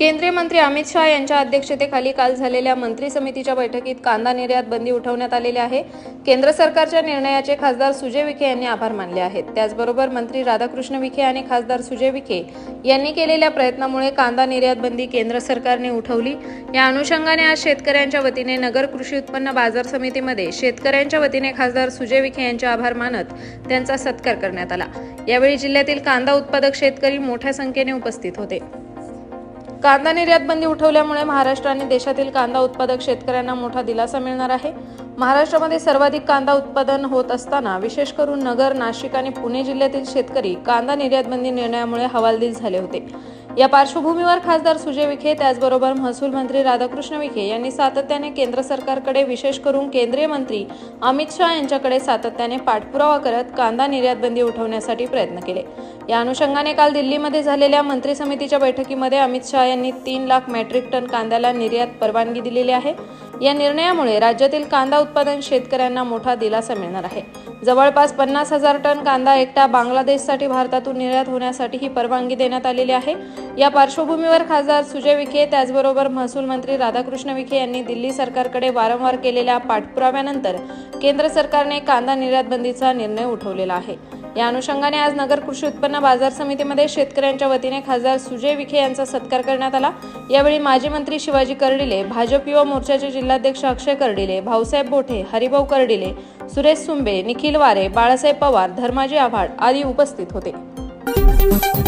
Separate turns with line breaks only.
केंद्रीय मंत्री अमित शहा यांच्या अध्यक्षतेखाली काल झालेल्या मंत्री समितीच्या बैठकीत कांदा निर्यात बंदी उठवण्यात आलेली आहे. केंद्र सरकारच्या निर्णयाचे खासदार सुजय विखे यांनी आभार मानले आहेत. त्याचबरोबर मंत्री राधाकृष्ण विखे आणि खासदार सुजय विखे यांनी केलेल्या प्रयत्नामुळे कांदा निर्यात बंदी केंद्र सरकारने उठवली. या अनुषंगाने आज शेतकऱ्यांच्या वतीने नगर कृषी उत्पन्न बाजार समितीमध्ये शेतकऱ्यांच्या वतीने खासदार सुजय विखे यांचे आभार मानत त्यांचा सत्कार करण्यात आला. यावेळी जिल्ह्यातील कांदा उत्पादक शेतकरी मोठ्या संख्येने उपस्थित होते. कांदा निर्यात बंदी उठवल्यामुळे महाराष्ट्र आणि देशातील कांदा उत्पादक शेतकऱ्यांना मोठा दिलासा मिळणार आहे. महाराष्ट्रामध्ये सर्वाधिक कांदा उत्पादन होत असताना विशेष करून नगर नाशिक आणि पुणे जिल्ह्यातील शेतकरी कांदा निर्यात बंदी निर्णयामुळे हवालदिल झाले होते. या पार्श्वभूमीवर खासदार सुजय विखे त्याचबरोबर महसूल मंत्री राधाकृष्ण विखे यांनी सातत्याने केंद्र सरकारकडे विशेष करून केंद्रीय मंत्री अमित शहा यांच्याकडे सातत्याने पाठपुरावा करत कांदा निर्यात बंदी उठवण्यासाठी प्रयत्न केले. या अनुषंगाने काल दिल्लीमध्ये झालेल्या मंत्री समितीच्या बैठकीमध्ये अमित शहा यांनी तीन लाख मेट्रिक टन कांद्याला निर्यात परवानगी दिलेली आहे. या निर्णयामुळे राज्यातील कांदा उत्पादन शेतकऱ्यांना मोठा दिलासा मिळणार आहे. जवळपास पन्नास हजार टन कांदा एकटा बांगलादेशसाठी भारतातून निर्यात होण्यासाठी ही परवानगी देण्यात आलेली आहे. या पार्श्वभूमीवर खासदार सुजय विखे त्याचबरोबर महसूल मंत्री राधाकृष्ण विखे यांनी दिल्ली सरकारकडे वारंवार केलेल्या पाठपुराव्यानंतर केंद्र सरकारने कांदा निर्यात बंदीचा निर्णय उठवलेला आहे. या अनुषंगाने आज नगर कृषी उत्पन्न बाजार समितीमध्ये शेतकऱ्यांच्या वतीने खासदार सुजय विखे यांचा सत्कार करण्यात आला. यावेळी माजी मंत्री शिवाजी कर्डिले भाजप युवा मोर्चाचे जिल्हाध्यक्ष अक्षय कर्डिले भाऊसाहेब बोठे हरिभाऊ कर्डिले सुरेश सुंबे निखिल वारे बाळासाहेब पवार धर्माजी आव्हाड आदी उपस्थित होते.